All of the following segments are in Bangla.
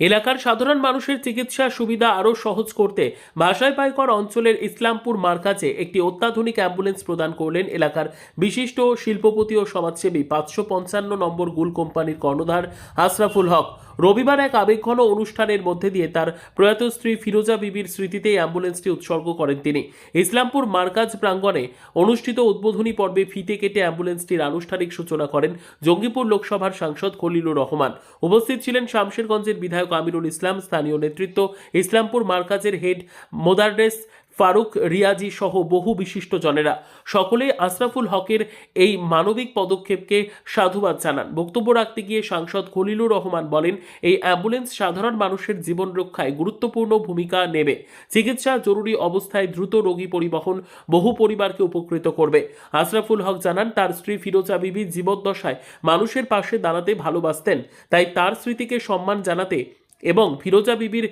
এলাকার সাধারণ মানুষের চিকিৎসা সুবিধা আরও সহজ করতে বাসায় পাইকর অঞ্চলের ইসলামপুর মার্কাজে একটি অত্যাধুনিক অ্যাম্বুলেন্স প্রদান করলেন এলাকার বিশিষ্ট শিল্পপতি ও সমাজসেবী পাঁচশো পঞ্চান্ন নম্বর গুল কোম্পানির কর্ণধার আশরাফুল হক। রবিবার এক আবেগঘন অনুষ্ঠানের মধ্যে দিয়ে তার প্রয়াত স্ত্রী ফিরোজা বিবির স্মৃতিতে অ্যাম্বুলেন্সটি উৎসর্গ করেন তিনি। ইসলামপুর মার্কাজ প্রাঙ্গণে অনুষ্ঠিত উদ্বোধনী পর্বে ফিতে কেটে অ্যাম্বুলেন্সটির আনুষ্ঠানিক সূচনা করেন জঙ্গিপুর লোকসভার সাংসদ খলিলুর রহমান। উপস্থিত ছিলেন শামশেরগঞ্জের বিধায়ক আমিরুল ইসলাম, স্থানীয় নেতৃত্ব, ইসলামপুর মার্কাজের হেড মোদারডেস ফারুক রিয়াজি সহ বহু বিশিষ্ট জনেরা। সকলেই আশরাফুল হকের এই মানবিক পদক্ষেপকে সাধুবাদ জানান। বক্তব্য রাখতে গিয়ে সাংসদ খলিলুর রহমান বলেন, এই অ্যাম্বুলেন্স সাধারণ মানুষের জীবন রক্ষায় গুরুত্বপূর্ণ ভূমিকা নেবে। চিকিৎসা জরুরি অবস্থায় দ্রুত রোগী পরিবহন বহু পরিবারকে উপকৃত করবে। আশরাফুল হক জানান, তার স্ত্রী ফিরোজা বিবি জীবদ্দশায় মানুষের পাশে দাঁড়াতে ভালোবাসতেন। তাই তার স্মৃতিকে সম্মান জানাতে এবং ফিরোজা বিবির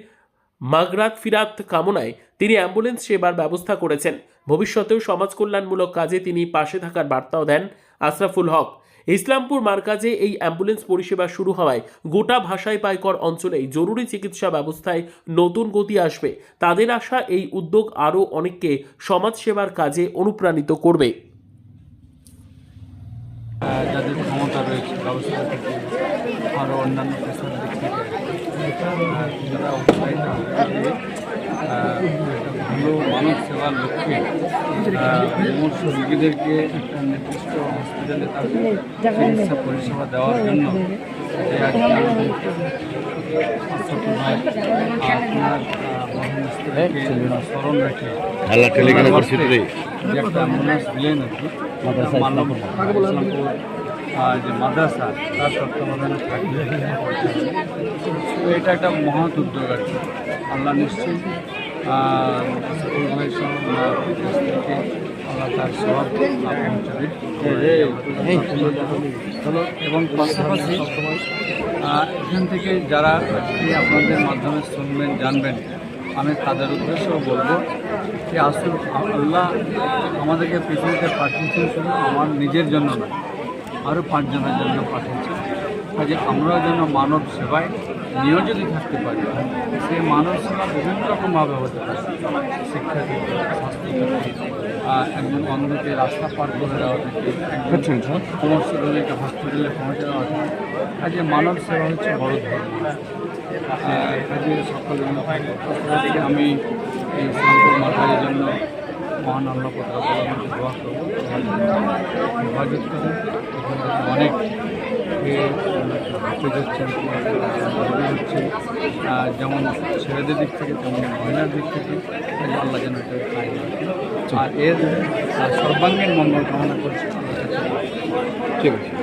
মাগরাত ফিরাত কামনায় তিনি অ্যাম্বুলেন্স সেবার ব্যবস্থা করেছেন। ভবিষ্যতেও সমাজ কল্যাণমূলক কাজে তিনি পাশে থাকার বার্তাও দেন আশরাফুল হক। ইসলামপুর মার্কাজে এই অ্যাম্বুলেন্স পরিষেবা শুরু হওয়ায় গোটা ভাষায় পাইকর অঞ্চলেই জরুরি চিকিৎসা ব্যবস্থায় নতুন গতি আসবে। তাদের আশা এই উদ্যোগ আরও অনেককে সমাজসেবার কাজে অনুপ্রাণিত করবে। যাদের ক্ষমতা রয়েছে আরও অন্যান্য যারা উৎসাহিত ভালো মানব সেবার লক্ষ্যে মুমূর্ষ রোগীদেরকে একটা নির্দিষ্ট হসপিটালে তার চিকিৎসা পরিষেবা দেওয়ার জন্য স্মরণ রেখে একটা অ্যাম্বুলেন্স দিলেন আর কি যে মাদ্রাসা তার তত্ত্বাবধানে থাকবে। এটা একটা মহৎ উদ্যোগ আর কি। আল্লাহ নিশ্চয়ই আহ, সকল ভাই সহ আহ, আল্লাহ তার সব এবং পাশাপাশি এখান থেকে যারা আপনাদের মাধ্যমে শুনবেন জানবেন আমি তাদের উদ্দেশ্যেও বলব যে আসল আল্লাহ আমাদেরকে পৃথিবীতে পাঠিয়েছেন শুধু আমার নিজের জন্য নয় আরও পাঁচজনের জন্য পাঠিয়েছেন। কাজে আমরা যেন মানব সেবায় নিয়োজিত থাকতে পারি সেই মানব সেবা বিভিন্ন রকমভাবে হতে পারে। শিক্ষা থেকে স্বাস্থ্য থেকে একজন অন্ধকে রাস্তা পার করে দেওয়া থেকে একজন সমস্যা রোগীকে হসপিটালে পৌঁছে দেওয়া থেকে। কাজে মানব সেবা হচ্ছে বড় ধর্ম কাজে সকল আমি এই ইসলামপুর মাতারের জন্য মহান দোয়া করব এখান অনেক হচ্ছেন আহ, যেমন ছেলেদের দিক থেকে তেমন মহিলার দিক থেকে আল্লাহ যেন এটা খাই আর এর সর্বাঙ্গীন মঙ্গল কামনা করছে। ঠিক আছে।